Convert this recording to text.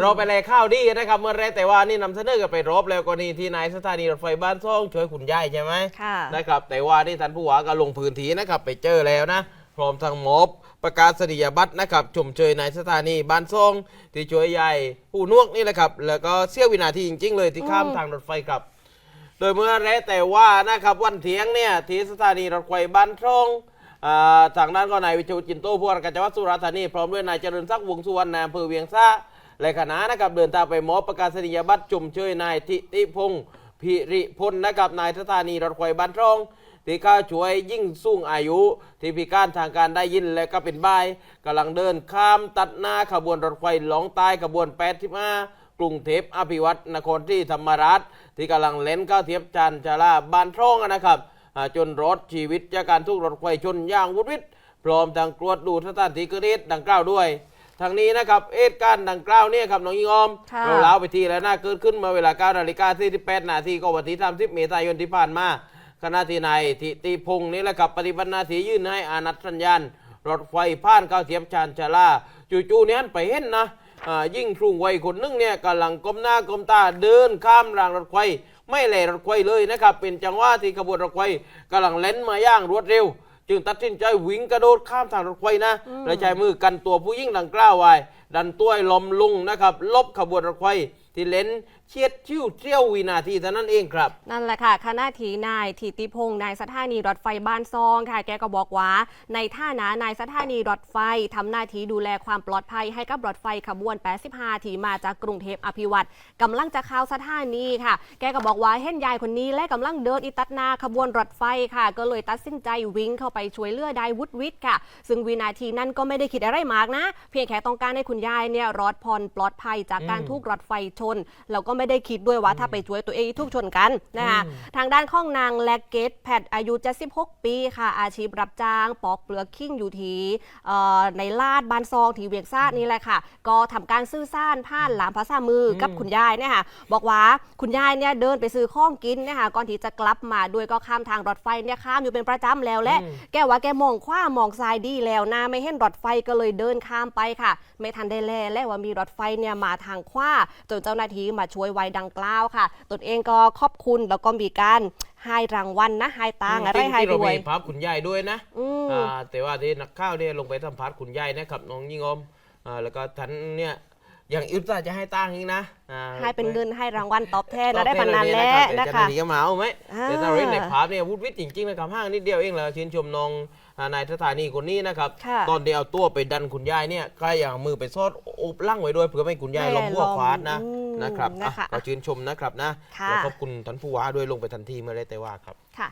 เราไปแลข้าวดีนะครับ เมื่อไรแต่ว่านี่นำเสนอกันไปรอบแล้วกรณีที่นายสถานีรถไฟบ้านซ่องช่วยคุณยายใช่ไหมค่ะนะครับ แต่ว่าที่ท่านผู้ว่าก็ลงพื้นที่นะครับ ไปเจอแล้วนะ พร้อมทางมอบประกาศนียบัตรนะครับชมเชยในสถานีบ้านซ่องที่ช่วยยายผู้นวกนี่แหละครับ แล้วก็เสี้ยววินาทีจริง ๆ เลยที่ข้ามอืมทางรถไฟครับ โดยเมื่อแรแต่ว่านะครับวันเถียงเนี่ยที่สถานีรถไฟบ้านซ่องอ่าทางด้านก็นายวิชูจินโตผู้ว่าราชการจังหวัดสุราษฎร์ธานีพร้อมด้วยนายเจริญศักดิ์วงศ์สุวรรณนายอำเภอเวียงซ่า และคณะนะครับเดินทางไปมอบประกาศนียบัตรชมเชยนายทิติพงศ์พิริพลนะครับนายสถานีรถไฟบ้านซ่องที่ข้าช่วยยิ่งสูงอายุ ที่พิการทางการได้ยินและก็เป็นบ่ายกำลังเดินข้ามตัดหน้าขบวนรถไฟหลองใต้ขบวน 85 กรุงเทพอภิวัตนครที่ธรรมราชที่กำลังเล่นเข้าเทียบจันจาราบานช่องนะครับ จนรถชีวิตจากการทุกรถไฟชนย่างวุดวิดพร้อมทางตรวจดูสถานที่เกิดเหตุดังกล่าวด้วย ทางนี้นะครับเหตุการณ์ดังกล่าวเนี่ยครับน้องยิงออมค่ะ เราเล่าไปทีแล้วน่าเกิดขึ้นเมื่อเวลา9นาฬิกา48นาทีก็วันที่30เมษายนที่ผ่านมาขณะที่นายทิติพงศ์นี่แหละครับปฏิบัติหน้าที่ยื่นให้อานัดสัญญาณ รถไฟผ่านเข้าเทียบชานชาลาจู่ๆเนี้ยไปเห็นนะอ่ายิ่งสูงวัยคนนึงเนี่ยกำลังก้มหน้าก้มตาเดินข้ามรางรถไฟไม่แลรถไฟเลยนะครับเป็นจังหวะที่ขบวนรถไฟกำลังเล่นมาอย่างรวดเร็ว จึงตัดสินใจวิ่งกระโดดข้ามทางรถไฟนะและใช้มือกันตัวผู้ยิ่งดังกล้าวไว้ดันตัวให้ลมลุงนะครับลบขบวนรถไฟที่เล่นเชียดชิวเที่ยววินาทีเท่านั้นเองครับ นั่นแหละค่ะคณะทีนายทิติพงศ์นายสถานีรถไฟบ้านซองค่ะ แกก็บอกว่า ในท่านะนายสถานีรถไฟทำหน้าที่ดูแลความปลอดภัยให้กับรถไฟขบวน 85 ที่มาจากกรุงเทพอภิวัตรกำลังจะเข้าสถานีค่ะ แกก็บอกว่าเห็นยายคนนี้และกำลังเดินอิตัดหนาขบวนรถไฟค่ะ ก็เลยตัดสินใจวิ่งเข้าไปช่วยเหลือได้วุดวิดค่ะ ซึ่งวินาทีนั้นก็ไม่ได้คิดอะไรมากนะ เพียงแค่ต้องการให้คุณยายเนี่ยรอดพรปลอดภัยจากการอืมถูกรถไฟชนแล้วก็ไม่ได้คิดด้วยว่าถ้าไปช่วยตัวเองทุกชนกันนะคะอืมทางด้านข้องนางแลกเกตแพทอายุ76ปีค่ะ อาชีพรับจ้างปอกเปลือกขิ้งอยู่ที่เอ่อในลาดบานซองที่เวียงซ่านี่แหละค่ะ ก็ทำการซื้อซ่านผ่านหลามภาษามือกับคุณยายเนี่ยค่ะบอกว่าคุณยายเนี่ยเดินไปซื้อข้องกินเนี่ยค่ะก่อนที่จะกลับมาด้วยก็ข้ามทางรถไฟเนี่ยข้ามอยู่เป็นประจำแล้วและอืมแกว่าแกมองขว้ามองซ้ายดีแล้วนะไม่เห็นรถไฟก็เลยเดินข้ามไปค่ะ ไม่ทันได้แลและว่ามีรถไฟเนี่ยมาทางขว้าจนเจ้าหน้าที่มาช่วยไว้ดังกล่าวค่ะ ตนเองก็ขอบคุณแล้วก็มีการให้รางวัลนะให้ตังค์อะไรให้ที่เราด้วยมีภาพคุณยายด้วยนะอืมอ่าแต่ว่าที่นักข่าวเนี่ยลงไปสัมภาษณ์คุณยายนะครับน้องยิ่งอมอ่าแล้วก็ท่านเนี่ยอย่างอิตาจะให้ตังค์อีกนะอ่าให้เป็นเงินให้รางวัลตอบแทนตอนะบได้แทพนันเลยแล้วรับนะเดี๋ยวคะจหนีก็มาเอาไหมอ่าเดี๋ยวถ้าเราเห็นในภาพเนี่ยวุดวิดจริงๆนะครับห้างนิดเดียวเองเลยชื่นชมน้องอ่านายสถานีคนนี้นะครับค่ะตอนเดียวเอาตัวไปดันคุณยายเนี่ยก็อย่างมือไปซอดอบลั่งไว้ด้วยเพื่อไม่ให้คุณยายแม่ล้มหัวลองควาดนะอืม นะครับอะนะคะก็ชื่นชมนะครับนะค่ะ แล้วขอบคุณท่านผู้ว่าด้วยลงไปทันทีเมื่อไรแต่ว่าครับ ค่ะ